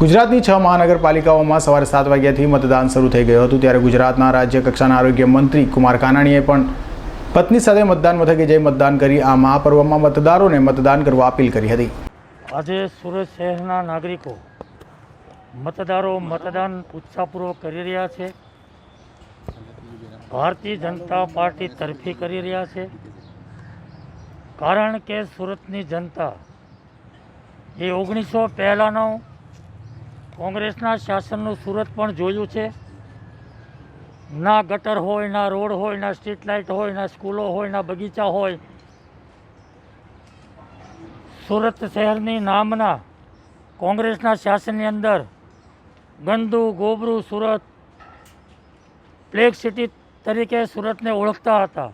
ગુજરાતની છ મહાનગરપાલિકાઓમાં સવારે સાત વાગ્યાથી મતદાન શરૂ થઈ ગયું હતું. ત્યારે ગુજરાતના રાજ્ય કક્ષાના આરોગ્ય મંત્રી કુમાર કાનાણીએ પણ પત્ની સાથે મતદાન મથકે જઈ મતદાન કરી આ મહાપર્વમાં મતદારોને મતદાન કરવા અપીલ કરી હતી. આજે સુરત શહેરના નાગરિકો મતદારો મતદાન ઉત્સાહપૂર્વક કરી રહ્યા છે. ભારતીય જનતા પાર્ટી તરફી કરી રહ્યા છે. કારણ કે સુરતની જનતા એ ઓગણીસો પહેલાંનો કોંગ્રેસના શાસનનું સુરત પણ જોયું છે. ના ગટર હોય, ના રોડ હોય, ના સ્ટ્રીટ લાઇટ હોય, ના સ્કૂલો હોય, ના બગીચા હોય. સુરત શહેરની નામના કોંગ્રેસના શાસનની અંદર ગંદુ, ગોબરું સુરત, પ્લેગ સિટી તરીકે સુરતને ઓળખતા હતા.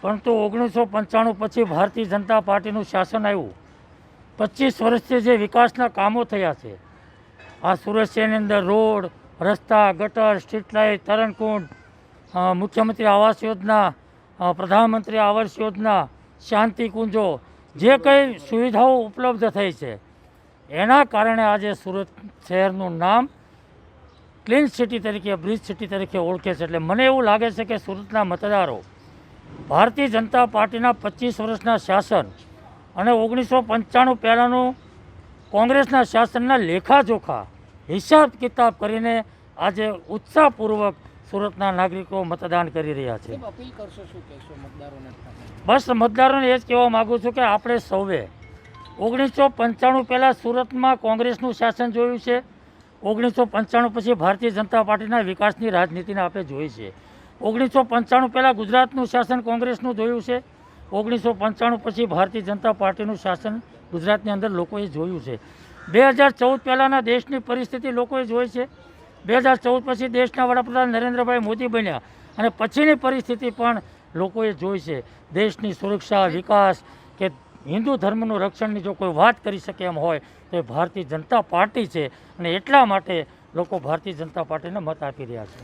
પરંતુ ઓગણીસો પંચાણું પછી ભારતીય જનતા પાર્ટીનું શાસન આવ્યું. પચીસ વર્ષથી જે વિકાસના કામો થયા છે આ સુરત શહેરની અંદર રોડ, રસ્તા, ગટર, સ્ટ્રીટ લાઇટ, તરણકુંડ મુખ્યમંત્રી આવાસ યોજના પ્રધાનમંત્રી આવાસ યોજના, શાંતિ કુંજો, જે કંઈ સુવિધાઓ ઉપલબ્ધ થઈ છે, એના કારણે આજે સુરત શહેરનું નામ ક્લીન સિટી તરીકે, બ્રિજ સિટી તરીકે ઓળખે છે. એટલે મને એવું લાગે છે કે સુરતના મતદારો ભારતીય જનતા પાર્ટીના પચીસ વર્ષના શાસન અને ઓગણીસો પંચાણું પહેલાંનું કોંગ્રેસના શાસનના લેખાજોખા હિસાબ કિતાબ કરીને આજે ઉત્સાહપૂર્વક સુરતના નાગરિકો મતદાન કરી રહ્યા છે. બસ મતદારોને એ જ કહેવા માગું છું કે આપણે સૌએ ઓગણીસો પંચાણું પહેલાં સુરતમાં કોંગ્રેસનું શાસન જોયું છે. ઓગણીસો પંચાણું પછી ભારતીય જનતા પાર્ટીના વિકાસની રાજનીતિને આપણે જોઈ છે. ઓગણીસો પંચાણું પહેલાં ગુજરાતનું શાસન કોંગ્રેસનું જોયું છે. ઓગણીસો પંચાણું પછી ભારતીય જનતા પાર્ટીનું શાસન ગુજરાતની અંદર લોકોએ જોયું છે. બે હજાર ચૌદ પહેલાંના દેશની પરિસ્થિતિ લોકોએ જોઈ છે. બે હજાર ચૌદ પછી દેશના વડાપ્રધાન નરેન્દ્રભાઈ મોદી બન્યા અને પછીની પરિસ્થિતિ પણ લોકોએ જોઈ છે. દેશની સુરક્ષા, વિકાસ કે હિન્દુ ધર્મનું રક્ષણની જો કોઈ વાત કરી શકે એમ હોય તો એ ભારતીય જનતા પાર્ટી છે અને એટલા માટે લોકો ભારતીય જનતા પાર્ટીને મત આપી રહ્યા છે.